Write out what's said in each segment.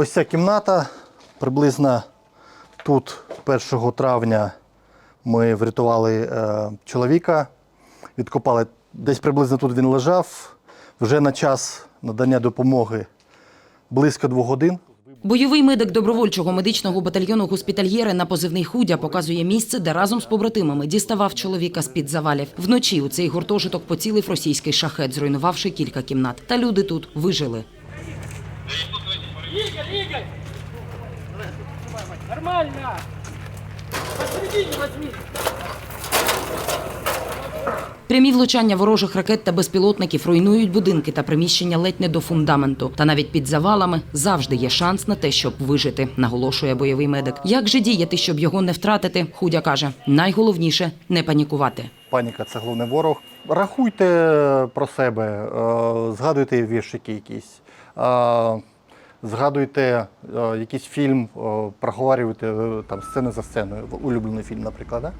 Ось ця кімната. Приблизно тут 1 травня ми врятували е, чоловіка, відкопали. Десь приблизно тут він лежав. Вже на час надання допомоги близько двох годин. Бойовий медик добровольчого медичного батальйону госпітальєри на позивний худя показує місце, де разом з побратимами діставав чоловіка з під завалів. Вночі у цей гуртожиток поцілив російський шахет, зруйнувавши кілька кімнат. Та люди тут вижили. Игорь! Нормально! Посередине возьми! Прямі влучання ворожих ракет та безпілотників руйнують будинки та приміщення ледь не до фундаменту. Та навіть під завалами завжди є шанс на те, щоб вижити, наголошує бойовий медик. Як же діяти, щоб його не втратити? Худя каже: найголовніше не панікувати. Паніка це головний ворог. Рахуйте про себе, е, згадуйте віршики якісь, е, згадуйте е, якийсь фільм, е, проговорюйте е, там сцени за сценою, улюблений фільм, наприклад. Да?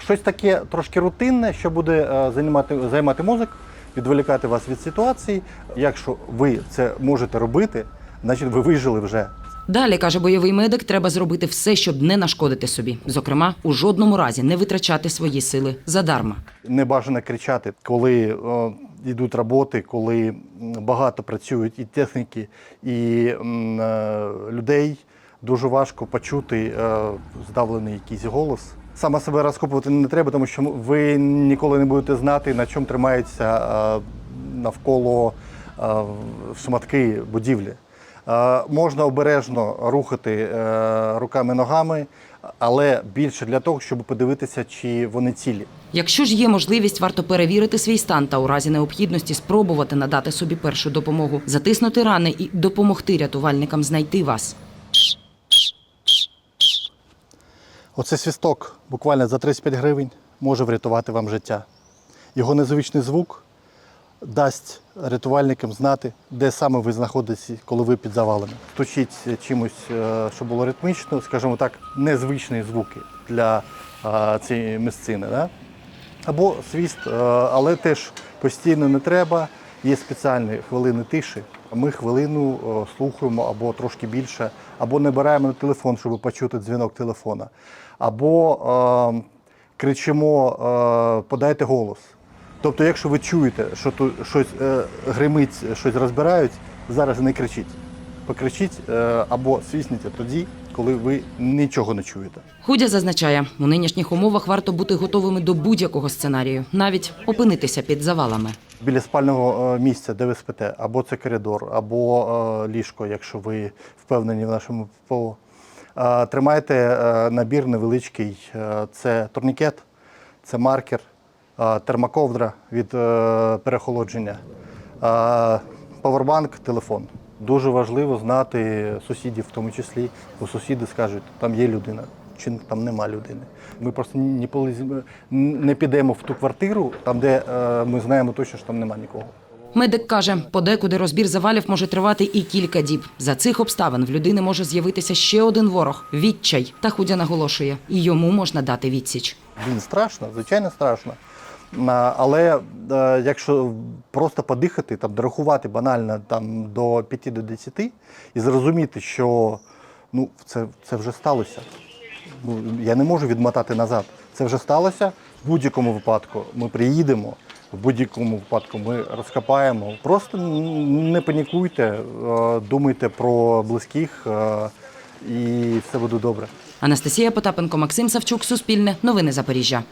Щось таке трошки рутинне, що буде займати, займати мозок, відволікати вас від ситуації. Якщо ви це можете робити, значить ви вижили вже. Далі каже бойовий медик, треба зробити все, щоб не нашкодити собі. Зокрема, у жодному разі не витрачати свої сили задарма. Не бажано кричати, коли е, йдуть роботи, коли багато працюють і техніки, і м, е, людей. Дуже важко почути е, здавлений якийсь голос. Саме себе розкопувати не треба, тому що ви ніколи не будете знати, на чому тримаються е, навколо е, шматки будівлі. Е, Можна обережно рухати е, руками-ногами, але більше для того, щоб подивитися, чи вони цілі. Якщо ж є можливість, варто перевірити свій стан та у разі необхідності спробувати надати собі першу допомогу, затиснути рани і допомогти рятувальникам знайти вас. Оцей свісток буквально за 35 гривень може врятувати вам життя. Його незвичний звук дасть рятувальникам знати, де саме ви знаходитесь, коли ви під завалами. Стучіть чимось, е, щоб було ритмічно, скажімо так, незвичні звуки для е, цієї місцини. Да? Або свіст, е, але теж постійно не треба. Є спеціальні хвилини тиші. Ми хвилину слухаємо або трошки більше, або не беремо на телефон, щоб почути дзвінок телефона, або е, кричимо, е, подайте голос. Тобто, якщо ви чуєте, що тут щось е, гримить, щось розбирають, зараз не кричіть. Покричіть е, або свісніть тоді, коли ви нічого не чуєте. Худя зазначає, у нинішніх умовах варто бути готовими до будь-якого сценарію, навіть опинитися під завалами. біля спального е, місця, де ви спите, або це коридор, або е, ліжко, якщо ви впевнені в нашому ППО. Е, Тримайте е, набір невеличкий. Е, Це турнікет, це маркер, термоковдра від е, перехолодження, е, павербанк, телефон. Дуже важливо знати сусідів, в тому числі, бо сусіди скажуть, там є людина. Чи там нема людини. Ми просто не підемо в ту квартиру, там, де е, ми знаємо точно, що там нема нікого. Медик каже, подекуди розбір завалів може тривати і кілька діб. За цих обставин в людини може з'явитися ще один ворог відчай. Та худя наголошує, і йому можна дати відсіч. Блін, страшно, звичайно, страшно. Але е, якщо просто подихати, там, дорахувати банально там, до 5 до 10 і зрозуміти, що ну, це, це вже сталося. Ну, я не можу відмотати назад. Це вже сталося. В будь-якому випадку ми приїдемо, в будь-якому випадку ми розкопаємо. Просто не панікуйте, е, думайте про близьких е, і все буде добре. Анастасія Потапенко, Максим Савчук, Суспільне, Новини Запоріжжя.